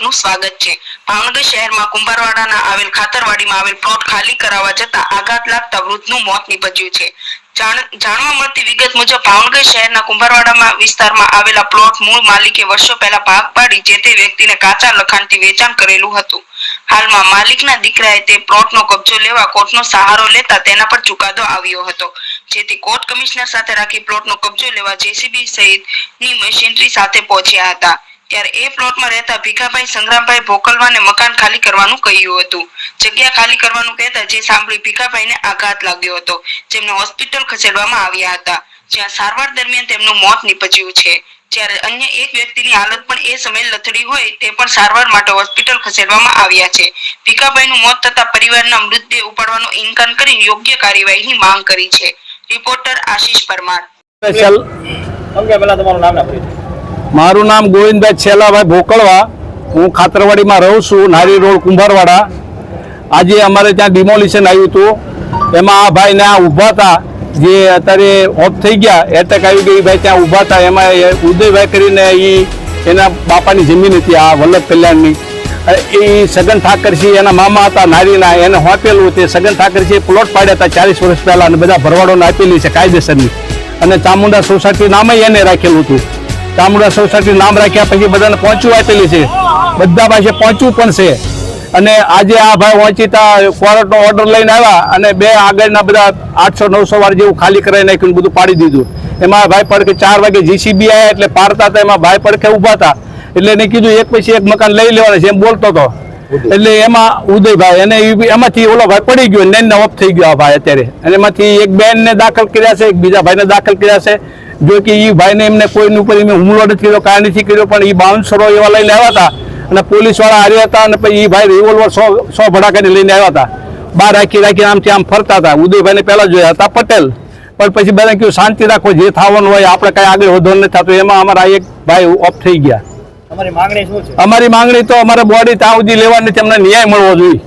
આપનું સ્વાગત છે. ભાવનગર શહેરમાં કુંભારવાડાના આવેલ ખાતરવાડીમાં આવેલ પ્લોટ ખાલી કરાવવા જતા આઘાત લાગતા વૃદ્ધનું મોત નીપજ્યું છે. જાણવા મળતી વિગત મુજબ ભાવનગર શહેરના કુંભારવાડામાં વિસ્તારમાં આવેલા પ્લોટ મૂળ માલિકે વર્ષો પહેલા ભાગ પાડી જે તે વ્યક્તિને કાચા લખાણથી વેચાણ કરેલું હતું. હાલમાં માલિકના દીકરાએ તે પ્લોટનો કબજો લેવા કોર્ટનો સહારો લેતા તેના પર ચુકાદો આવ્યો હતો. જેથી કોર્ટ કમિશનર સાથે રાખી પ્લોટનો કબજો લેવા જેસીબી સહિતની મશીનરી સાથે પહોંચ્યા હતા. ત્યારે એ પ્લોટમાં રહેતા ભીખાભાઈ સંગ્રામભાઈ ભોકલવાને મકાન ખાલી કરવાનું કહ્યું હતું. જગ્યા ખાલી કરવાનું કહેતા જે સાંભળી ભીખાભાઈને આઘાત લાગ્યો હતો. જેમને હોસ્પિટલ ખસેડવામાં આવ્યા હતા. જ્યાં સારવાર દરમિયાન તેમનું મોત નીપજ્યું છે. જ્યારે અન્ય એક વ્યક્તિની હાલત પણ એ સમયે લથડી હોય તે પણ સારવાર માટે હોસ્પિટલ ખસેડવામાં આવ્યા છે. ભીખાભાઈનું મોત થતા પરિવારના મૃતદેહ ઉપાડવાનો ઇન્કાર કરી યોગ્ય કાર્યવાહીની માંગ કરી છે. રિપોર્ટર આશીષ પરમાર. સ્પેશિયલ સમજ્યા પહેલા તમારું નામ ના મારું નામ ગોવિંદભાઈ છેલાભાઈ ભોકળવા. હું ખાતરવાડીમાં રહું છું, નારી રોડ કુંભારવાડા. આજે અમારે ત્યાં ડિમોલિશન આવ્યું હતું. એમાં આ ભાઈ ત્યાં ઊભા હતા. જે અત્યારે ઓફ થઈ ગયા એટેક આવી ગઈ, ભાઈ ત્યાં ઊભા હતા. એમાં ઉદયભાઈ કરીને એ એના બાપાની જમીન હતી, આ વલ્લભ કલ્યાણની. એ સગન ઠાકરસિંહ એના મામા હતા, નારીના. એને હોપેલું તે સગન ઠાકરસિંહ પ્લોટ પાડ્યા હતા ચાલીસ વર્ષ પહેલા અને બધા ભરવાડોને આપેલી છે કાયદેસરની. અને ચામુંડા સોસાયટી નામે એને રાખેલું હતું. ચામુંડા સોસાયટી નામ રાખ્યા પછી બધાને પહોંચવું આપેલી છે. બધા પાસે પહોંચવું પણ છે. અને આજે આ ભાઈ વંચિતા કોર્ટનો ઓર્ડર લઈને આવ્યા અને બે આગળના બધા આઠસો, નવસો વાર જેવું ખાલી કરાવી નાખ્યું બધું પાડી દીધું. એમાં ભાઈ પડખે ચાર વાગે જીસીબી આવ્યા એટલે પાડતા હતા, એમાં ભાઈ પડખે ઊભા હતા. એટલે એને કીધું, એક પછી એક મકાન લઈ લેવાના છે, એમ બોલતો હતો. એટલે એમાં ઉદયભાઈ અને એમાંથી ઓલો ભાઈ પડી ગયો ને ઓફ થઈ ગયો આ ભાઈ અત્યારે. અને એમાંથી એક બેનને દાખલ કર્યા છે, એક બીજા ભાઈને દાખલ કર્યા છે. જો કે એ ભાઈને એમને કોઈની ઉપર એમને હુમલો નથી કર્યો, કાંઈ નથી કર્યો, પણ એ બાઉન્સરો એવા લઈને આવ્યા હતા. અને પોલીસવાળા હાર્યા હતા અને પછી એ ભાઈ રિવોલ્વર સો સો ભડાકાને લઈને આવ્યા હતા. બહાર રાખી રાખી આમથી આમ ફરતા હતા. ઉદયભાઈને પહેલાં જોયા હતા પટેલ. પણ પછી બધા કહ્યું, શાંતિ રાખો, જે થવાનું હોય, આપણે કાંઈ આગળ વધવાનું નથી. થતું એમાં અમારા એક ભાઈ ઓફ થઈ ગયા. અમારી માંગણી તો અમારે બોડી સુધી લેવાની તેમને ન્યાય મળવો જોઈએ.